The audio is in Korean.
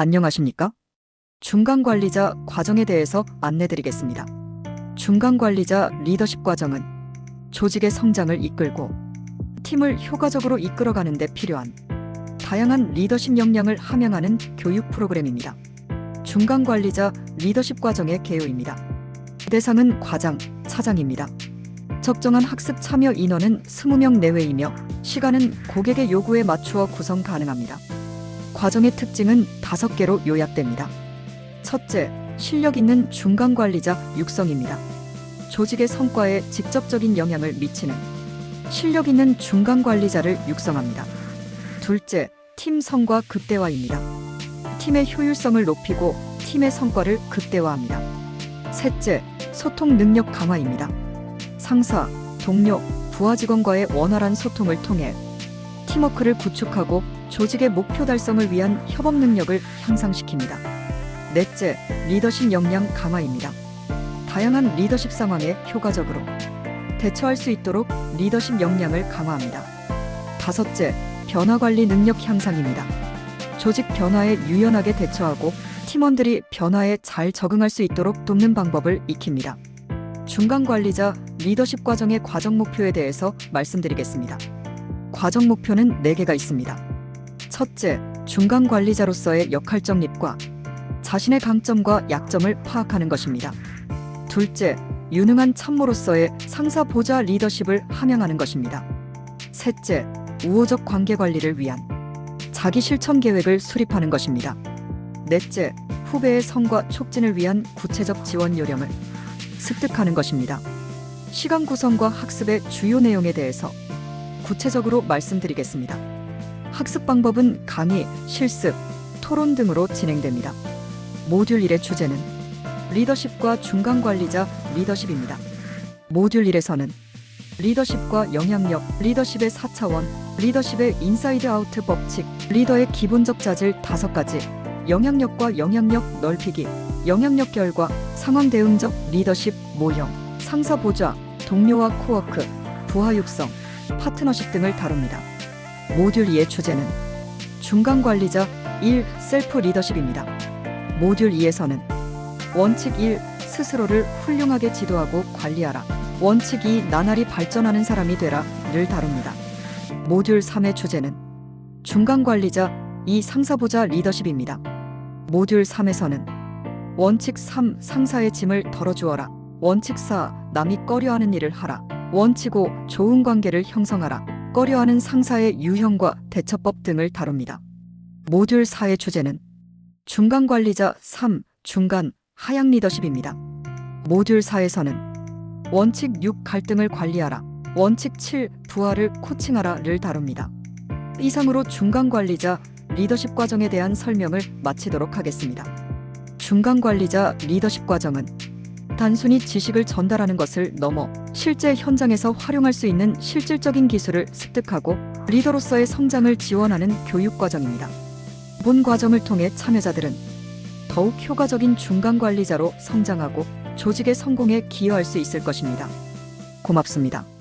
안녕하십니까? 중간관리자 과정에 대해서 안내드리겠습니다. 중간관리자 리더십 과정은 조직의 성장을 이끌고 팀을 효과적으로 이끌어가는 데 필요한 다양한 리더십 역량을 함양하는 교육 프로그램입니다. 중간관리자 리더십 과정의 개요입니다. 대상은 과장, 차장입니다. 적정한 학습 참여 인원은 20명 내외이며 시간은 고객의 요구에 맞추어 구성 가능합니다. 과정의 특징은 다섯 개로 요약됩니다. 첫째, 실력 있는 중간 관리자 육성입니다. 조직의 성과에 직접적인 영향을 미치는 실력 있는 중간 관리자를 육성합니다. 둘째, 팀 성과 극대화입니다. 팀의 효율성을 높이고 팀의 성과를 극대화합니다. 셋째, 소통 능력 강화입니다. 상사, 동료, 부하 직원과의 원활한 소통을 통해 팀워크를 구축하고 조직의 목표 달성을 위한 협업 능력을 향상시킵니다. 넷째, 리더십 역량 강화입니다. 다양한 리더십 상황에 효과적으로 대처할 수 있도록 리더십 역량을 강화합니다. 다섯째, 변화 관리 능력 향상입니다. 조직 변화에 유연하게 대처하고 팀원들이 변화에 잘 적응할 수 있도록 돕는 방법을 익힙니다. 중간 관리자 리더십 과정의 과정 목표에 대해서 말씀드리겠습니다. 과정 목표는 4개가 있습니다. 첫째, 중간 관리자로서의 역할 정립과 자신의 강점과 약점을 파악하는 것입니다. 둘째, 유능한 참모로서의 상사 보좌 리더십을 함양하는 것입니다. 셋째, 우호적 관계 관리를 위한 자기 실천 계획을 수립하는 것입니다. 넷째, 후배의 성과 촉진을 위한 구체적 지원 요령을 습득하는 것입니다. 시간 구성과 학습의 주요 내용에 대해서 구체적으로 말씀드리겠습니다. 학습 방법은 강의, 실습, 토론 등으로 진행됩니다. 모듈 1의 주제는 리더십과 중간 관리자 리더십입니다. 모듈 1에서는 리더십과 영향력, 리더십의 4차원, 리더십의 인사이드 아우트 법칙, 리더의 기본적 자질 5가지, 영향력과 영향력 넓히기, 영향력 결과, 상황 대응적 리더십 모형, 상사 보좌, 동료와 코워크, 부하 육성, 파트너십 등을 다룹니다. 모듈 2의 주제는 중간 관리자 1 셀프 리더십입니다. 모듈 2에서는 원칙 1 스스로를 훌륭하게 지도하고 관리하라. 원칙 2 나날이 발전하는 사람이 되라 를 다룹니다. 모듈 3의 주제는 중간 관리자 2 상사보자 리더십입니다. 모듈 3에서는 원칙 3 상사의 짐을 덜어주어라. 원칙 4 남이 꺼려하는 일을 하라. 원칙 5 좋은 관계를 형성하라. 꺼려하는 상사의 유형과 대처법 등을 다룹니다. 모듈 4의 주제는 중간 관리자 3 중간 하향 리더십입니다. 모듈 4에서는 원칙 6 갈등을 관리하라. 원칙 7 부하를 코칭하라를 다룹니다. 이상으로 중간 관리자 리더십 과정에 대한 설명을 마치도록 하겠습니다. 중간 관리자 리더십 과정은 단순히 지식을 전달하는 것을 넘어 실제 현장에서 활용할 수 있는 실질적인 기술을 습득하고 리더로서의 성장을 지원하는 교육 과정입니다. 본 과정을 통해 참여자들은 더욱 효과적인 중간 관리자로 성장하고 조직의 성공에 기여할 수 있을 것입니다. 고맙습니다.